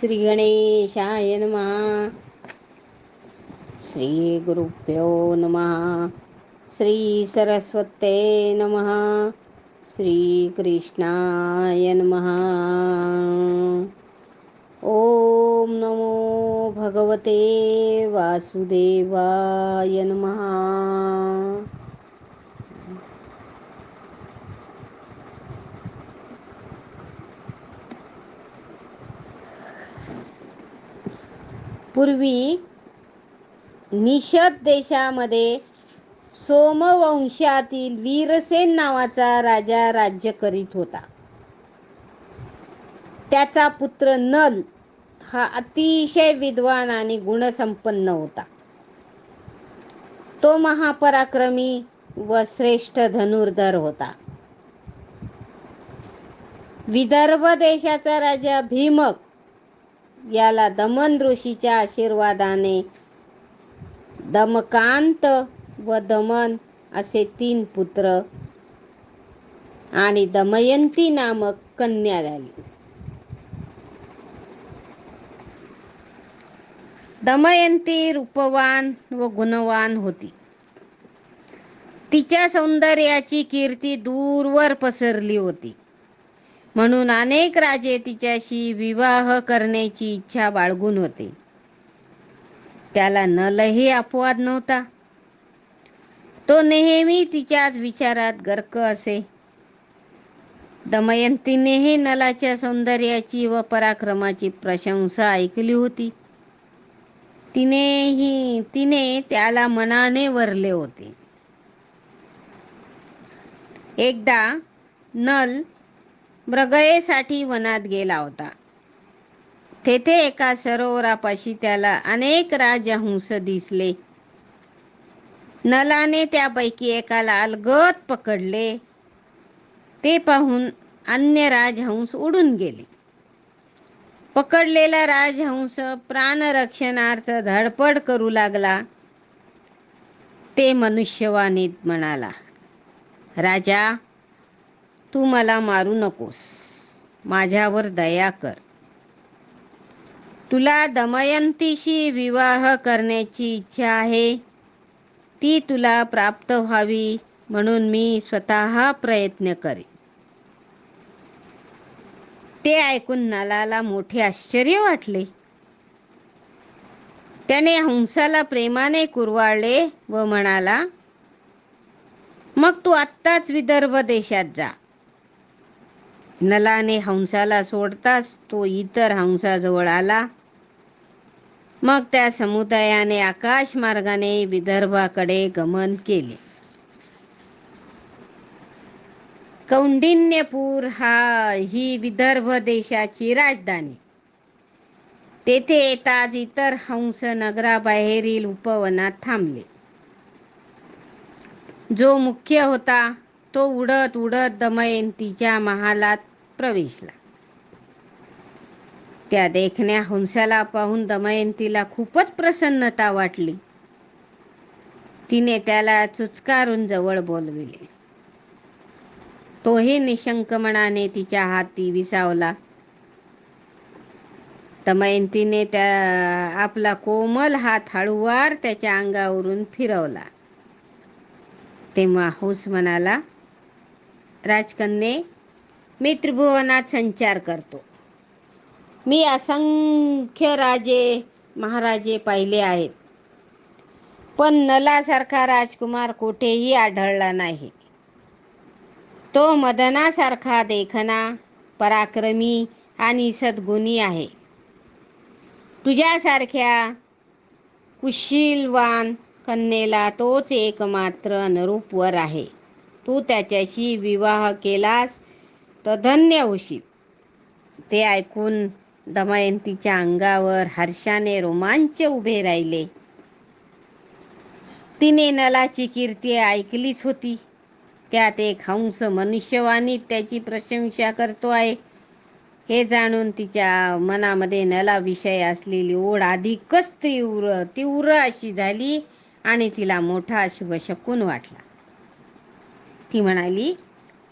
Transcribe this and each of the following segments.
श्री गणेशाय नमः। श्री गुरुभ्यो नमः। श्री सरस्वते नमः। श्री कृष्णाय नमः। ॐ नमो भगवते वासुदेवाय नमः। पूर्वी निषद देशामध्ये सोमवंशातील वीरसेन नावाचा राजा राज्य करीत होता. त्याचा पुत्र नल हा अतिशय विद्वान आणि गुणसंपन्न होता. तो महापराक्रमी व श्रेष्ठ धनुर्धर होता. विदर्भ देशाचा राजा भीमक याला दमन ऋषीच्या आशीर्वादाने दमकांत व दमन असे तीन पुत्र आणि दमयंती नामक कन्या झाली. दमयंती रूपवान व गुणवान होती. तिच्या सौंदर्याची कीर्ती दूरवर पसरली होती. म्हणून अनेक राजे तिच्याशी विवाह करण्याची इच्छा बाळगून होते. त्याला नलही अपवाद नव्हता. तो नेहमी तिच्याच विचारात गर्क असे. दमयंतीनेही नलाच्या सौंदर्याची व पराक्रमाची प्रशंसा ऐकली होती. तिनेही तिने त्याला मनाने वरले होते. एकदा नल मृगयेसाठी वनात गेला होता. तेथे एका सरोवरापाशी त्याला अनेक राजहंस दिसले. नलाने त्यापैकी एकाला अलगत पकडले. ते पाहून अन्य राजहंस उडून गेले. पकडलेला राजहंस प्राणरक्षणार्थ धडपड करू लागला. ते मनुष्यवाणीत म्हणाला राजा तू मला मारू नकोस. माझ्यावर दया कर. तुला दमयंतीशी विवाह करण्याची इच्छा आहे. ती तुला प्राप्त व्हावी म्हणून मी स्वतः प्रयत्न करे ते ऐकून नलाला मोठे आश्चर्य वाटले. त्याने हंसाला प्रेमाने कुरवाळले व म्हणाला मग तू आत्ताच विदर्भ देशात जा. नलाने हंसाला सोडताच तो इतर हंसाजवळ आला. मग त्या समुदायाने आकाश मार्गाने विदर्भाकडे गमन केले. कौंडिन्यपूर हा ही विदर्भ देशाची राजधानी. तेथे येताच इतर हंस नगराबाहेरील उपवनात थांबले. जो मुख्य होता तो उडत उडत दमयंतीच्या महालात प्रवेशला. त्या देखण्या हंसाला पाहून दमयंतीला खूपच प्रसन्नता वाटली. तिने त्याला चुचकारून जवळ बोलविले. तोही निशंक मनाने तिच्या हाती विसावला. दमयंतीने त्या आपला कोमल हात हळूवार त्याच्या अंगावरून फिरवला. तेव्हा हौस म्हणाला राजकन्ये मी त्रिभुवनात संचार करतो. मी असंख्य राजे महाराजे पाहिले आहेत. पण नलासारखा राजकुमार कुठेही आढळला नाही. तो मदनासारखा देखना पराक्रमी आणि सद्गुणी आहे. तुझ्यासारख्या कुशीलवान कन्येला तोच एकमात्र अनुरूपवर आहे. तू त्याच्याशी विवाह केलास तो धन्य होशील ते ऐकून दमयंतीच्या अंगावर हर्षाने रोमांच उभे राहिले. तिने नलाची कीर्ती ऐकलीच होती. त्यात एक हंस मनुष्यवाणीत त्याची प्रशंसा करतो आहे. हे जाणून तिच्या मनामध्ये नलाविषयी असलेली ओढ अधिकच तीव्र तीव्र अशी झाली आणि तिला मोठा शुभशकून वाटला. ती म्हणाली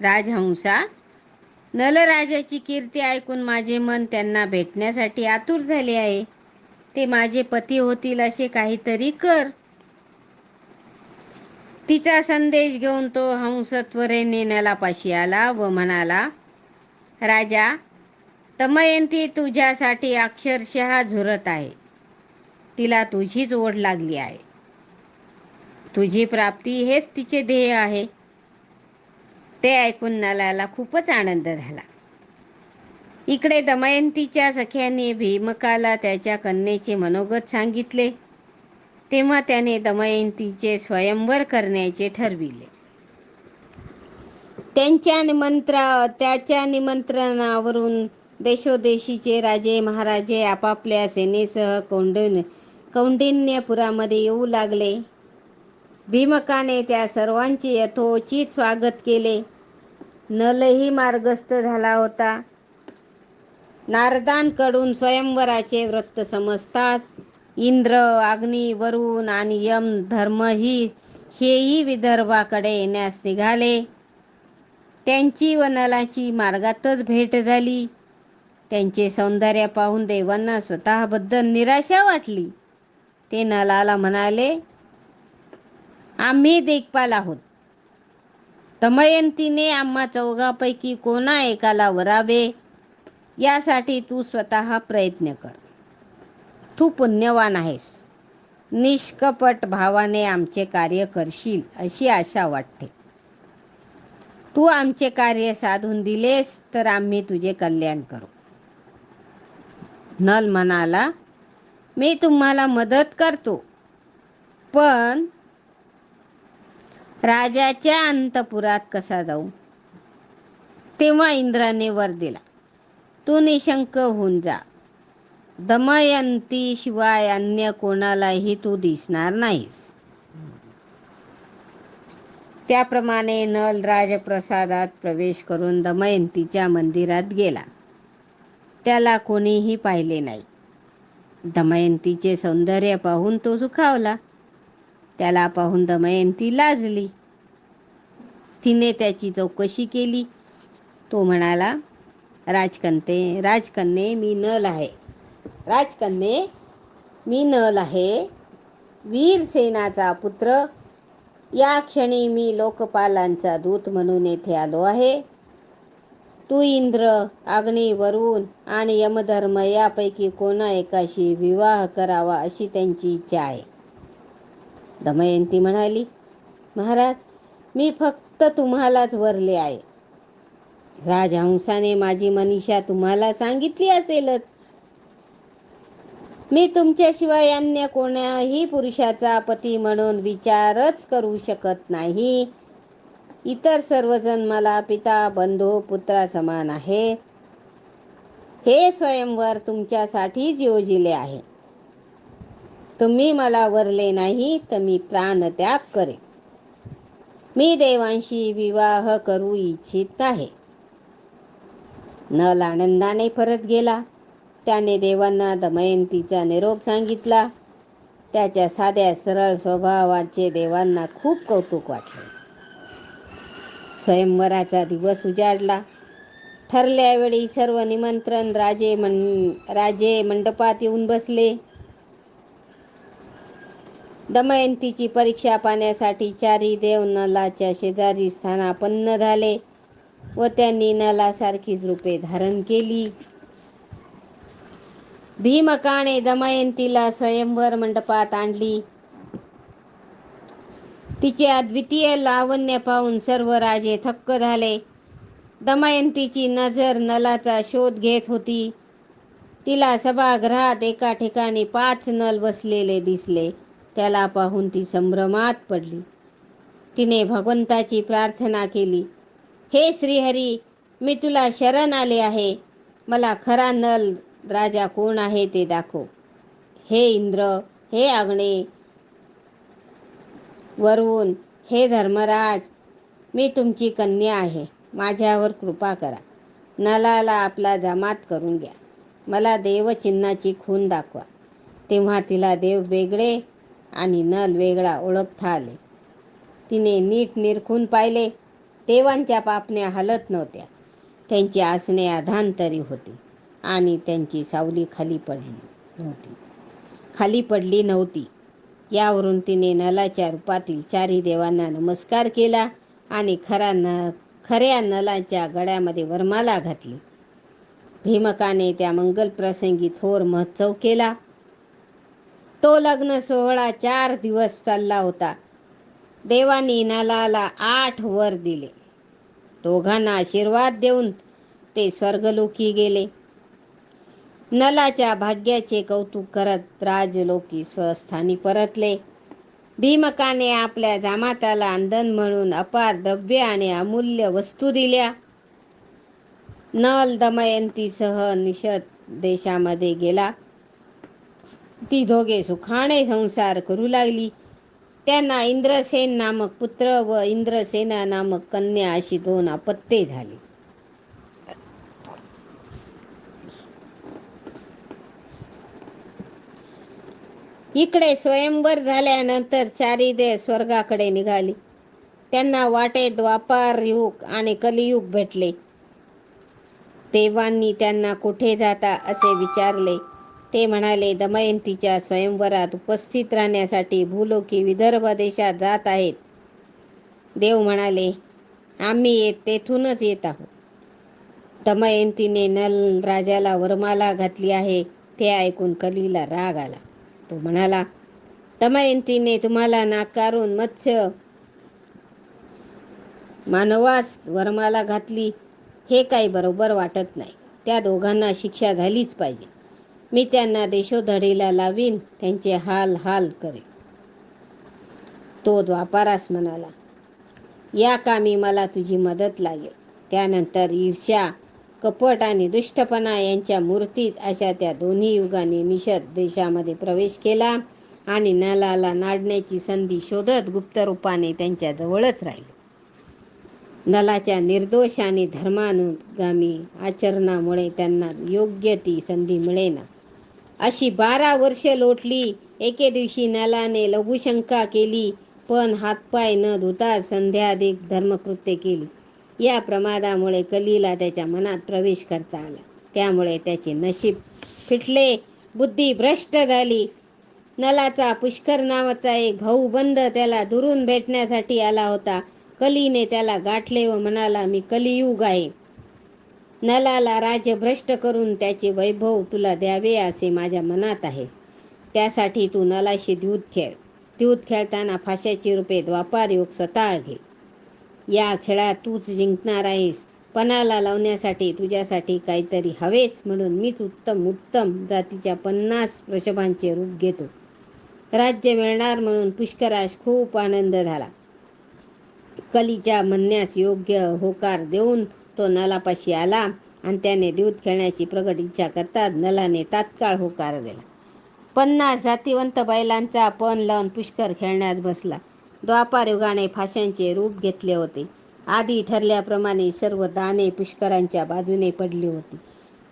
राजहंसा नलराजाची कीर्ती ऐकून माझे मन त्यांना भेटण्यासाठी आतुर झाले आहे. ते माझे पती होतील असे काहीतरी कर. तिचा संदेश घेऊन तो हंसत्वरेने नलापाशी आला व म्हणाला राजा तमयंती तुझ्यासाठी अक्षरशः झुरत आहे. तिला तुझीच ओढ लागली आहे. तुझी प्राप्ती हेच तिचे ध्येय आहे. ते ऐकून नलाला खूपच आनंद झाला. इकडे दमयंतीच्या सख्याने भीमकाला त्याच्या कन्येचे मनोगत सांगितले. तेव्हा त्याने दमयंतीचे स्वयंवर करण्याचे ठरविले. त्यांच्या निमंत्र त्याच्या निमंत्रणावरून देशोदेशीचे राजे महाराजे आपापल्या सेनेसह कौंड कौंडिन्यपुरामध्ये येऊ लागले. भीमकाने त्या सर्वांचे यथोचित स्वागत केले. नलही मार्गस्थ झाला होता. नारदांकडून स्वयंवराचे वृत्त समजताच इंद्र अग्नी वरुण आणि यम धर्मही हेही विदर्भाकडे येण्यास निघाले. त्यांची व नलाची मार्गातच भेट झाली. त्यांचे सौंदर्य पाहून देवांना स्वतःबद्दल निराशा वाटली. ते नलाला म्हणाले आम्ही देखपाल आहोत. दमयंतीने आम्हा चौघापैकी कोणा एकाला वरावे? यासाठी तू स्वतः प्रयत्न कर. तू पुण्यवान आहेस. निष्कपट भावाने आमचे कार्य करशील अशी आशा वाटते. तू आमचे कार्य साधून दिलेस तर आम्ही तुझे कल्याण करू. नल म्हणाला मी तुम्हाला मदत करतो. पण राजाच्या अंतपुरात कसा जाऊ? तेव्हा इंद्राने वर दिला. तू निशंक होऊन जा. दमयंती शिवाय अन्य कोणालाही तू दिसणार नाहीस. त्याप्रमाणे नल राजप्रसादात प्रवेश करून दमयंतीच्या मंदिरात गेला. त्याला कोणीही पाहिले नाही. दमयंतीचे सौंदर्य पाहून तो सुखावला. त्याला पाहून दमयंती लाजली. तिने त्याची चौकशी केली. तो म्हणाला राजकन्ते राजकन्ये मी नल आहे. राजकन्ये मी नल आहे. वीरसेनाचा पुत्र. या क्षणी मी लोकपालांचा दूत म्हणून येथे आलो आहे. तू इंद्र अग्नी वरुण आणि यमधर्म यापैकी कोणा एकाशी विवाह करावा अशी त्यांची इच्छा आहे. दमयंती म्हणाली महाराज मी फक्त तुम्हालाच वरले आहे. राजहंसाने माझी मनीषा तुम्हाला सांगितली असेलच. मी तुमच्याशिवाय अन्य कोणाही पुरुषाचा पती म्हणून विचारच करू शकत नाही. इतर सर्वजण मला पिता बंधू पुत्रा समान आहे. हे स्वयंवर तुमच्यासाठीच योजिले आहे. तुम्ही मला वरले नाही तर मी प्राणत्याग करेन. मी देवांशी विवाह करू इच्छित आहे. नल आनंदाने परत गेला. त्याने देवांना दमयंतीचा निरोप सांगितला. त्याच्या साध्या सरळ स्वभावाचे देवांना खूप कौतुक वाटले. स्वयंवराचा दिवस उजाडला. ठरल्यावेळी सर्व निमंत्रण राजे मं राजे मंडपात येऊन बसले. दमयंतीची परीक्षा पाहण्यासाठी चारी देव नलाच्या शेजारी स्थानापन्न झाले व त्यांनी नलासारखीच रूपे धारण केली. भीमकाने दमयंतीला स्वयंवर मंडपात आणली. तिचे अद्वितीय लावण्य पाहून सर्व राजे थक्क झाले. दमयंतीची नजर नलाचा शोध घेत होती. तिला सभागृहात एका ठिकाणी पाच नल बसलेले दिसले. त्याला पाहून ती संभ्रमात पडली. तिने भगवंताची प्रार्थना केली हे श्रीहरी मी तुला शरण आले आहे. मला खरा नल राजा कोण आहे ते दाखव. हे इंद्र हे आग्ने वरुण हे धर्मराज मी तुमची कन्या आहे. माझ्यावर कृपा करा. नलाला आपला जमात करून घ्या. मला देवचिन्हाची खून दाखवा. तेव्हा तिला देव वेगळे आणि नल वेगळा ओळखता आले तिने नीट निरखून पाहिले. देवांच्या पापण्या हलत नव्हत्या. त्यांची आसने अधांतरी होती आणि त्यांची सावली खाली पडली नव्हती. खाली पडली नव्हती. यावरून तिने नलाच्या रूपातील चारी देवांना नमस्कार केला आणि खरा न खऱ्या नलाच्या गळ्यामध्ये वरमाला घातली. भीमकाने त्या मंगल प्रसंगी थोर महोत्सव केला. तो लग्न सोहळा चार दिवस चालला होता. देवानी नलाला आठ वर दिले. दोघांना आशीर्वाद देऊन ते स्वर्गलोकी गेले. नलाच्या भाग्याचे कौतुक करत राजलोकी स्वस्थानी परतले. भीमकाने आपल्या जामाताला अंदन म्हणून अपार द्रव्य आणि अमूल्य वस्तू दिल्या. नल दमयंतीसह निषद देशामध्ये गेला. ती दोघे सुखाने संसार करू लागली. त्यांना इंद्रसेन नामक पुत्र व इंद्रसेना नामक कन्या अशी दोन अपत्ये झाली. इकडे स्वयंवर झाल्यानंतर चारिदे स्वर्गाकडे निघाली. त्यांना वाटे द्वापार युग आणि कलियुग भेटले. देवांनी त्यांना कुठे जाता असे विचारले. ते म्हणाले दमयंतीच्या स्वयंवरात उपस्थित राहण्यासाठी भूलोकी विदर्भ देशात जात आहेत. देव म्हणाले आम्ही येत तेथूनच येत आहोत. दमयंतीने नल राजाला वरमाला घातली आहे ते ऐकून कलीला राग आला. तो म्हणाला दमयंतीने तुम्हाला नाकारून मत्स्य मानवास वरमाला घातली हे काही बरोबर वाटत नाही. त्या दोघांना शिक्षा झालीच पाहिजे. मी त्यांना देशोधडीला लावीन त्यांचे हाल हाल करेन. तो द्वापारास म्हणाला या कामी मला तुझी मदत लागेल. त्यानंतर ईर्ष्या कपट आणि दुष्टपणा यांच्या मूर्तीत अशा त्या दोन्ही युगाने निषद देशामध्ये प्रवेश केला आणि नलाला नाडण्याची संधी शोधत गुप्त रूपाने त्यांच्या जवळच राहिले. नलाच्या निर्दोष आणि धर्मानुगामी आचरणामुळे त्यांना योग्य ती संधी मिळेना. अशी बारा वर्ष लोटली. एके दिवशी नलाने लघुशंका केली पण हातपाय न धुता संध्याधिक धर्मकृत्य केली. या प्रमादामुळे कलीला त्याच्या मनात प्रवेश करता आला. त्यामुळे त्याचे नशीब फिटले बुद्धी भ्रष्ट झाली. नलाचा पुष्कर नावाचा एक भाऊ बंद त्याला दुरून भेटण्यासाठी आला होता. कलीने त्याला गाठले व म्हणाला मी कलियुग आहे. नलाला राज्य भ्रष्ट करून त्याचे वैभव तुला द्यावे असे माझ्या मनात आहे. त्यासाठी तू नलाशी द्यूत खेळ. द्यूत खेळताना फाशाची रूपे द्वापार योग स्वतः घे. या खेळात तूच जिंकणार आहेस. पणाला लावण्यासाठी तुझ्यासाठी काहीतरी हवेच म्हणून मीच उत्तम उत्तम जातीच्या पन्नास वृषभांचे रूप घेतो. राज्य मिळणार म्हणून पुष्करास खूप आनंद झाला. कलीच्या म्हणण्यास योग्य होकार देऊन तो नलापाशी आला आणि त्याने दूध खेळण्याची प्रगट इच्छा करतात नलाने तात्काळ होकार दिला. पन्नास जातीवंत बैलांचा पण लावून पुष्कर खेळण्यात बसला. द्वापार युगाने फाशांचे रूप घेतले होते. आधी ठरल्याप्रमाणे सर्व दाने पुष्करांच्या बाजूने पडली होती.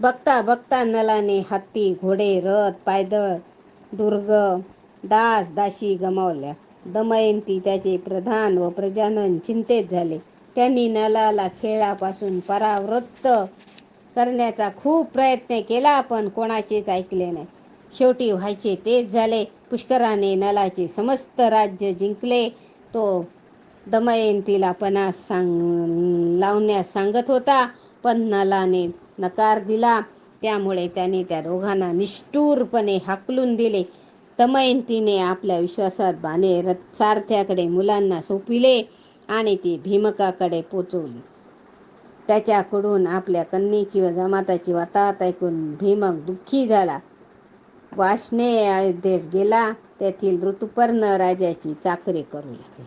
बघता बघता नलाने हत्ती घोडे रथ पायदळ दुर्ग दास दाशी गमावल्या. दमयंती त्याचे प्रधान व प्रजानन चिंतेत झाले. त्यांनी नलाला खेळापासून परावृत्त करण्याचा खूप प्रयत्न केला पण कोणाचेच ऐकले नाही. शेवटी व्हायचे तेच झाले. पुष्कराने नलाचे समस्त राज्य जिंकले. तो दमयंतीला पणास सांग लावण्यास सांगत होता पण नलाने नकार दिला. त्यामुळे त्याने त्या दोघांना निष्ठूरपणे हाकलून दिले. दमयंतीने आपल्या विश्वासात बाणे सारथ्याकडे मुलांना सोपिले. आणि ती भीमकाकडे पोचवली. त्याच्याकडून आपल्या कन्येची व जमाताची वातात ऐकून भीमक दुःखी झाला. वासने अयोध्येस गेला तेथील ऋतुपर्ण राजाची चाकरी करू लागली.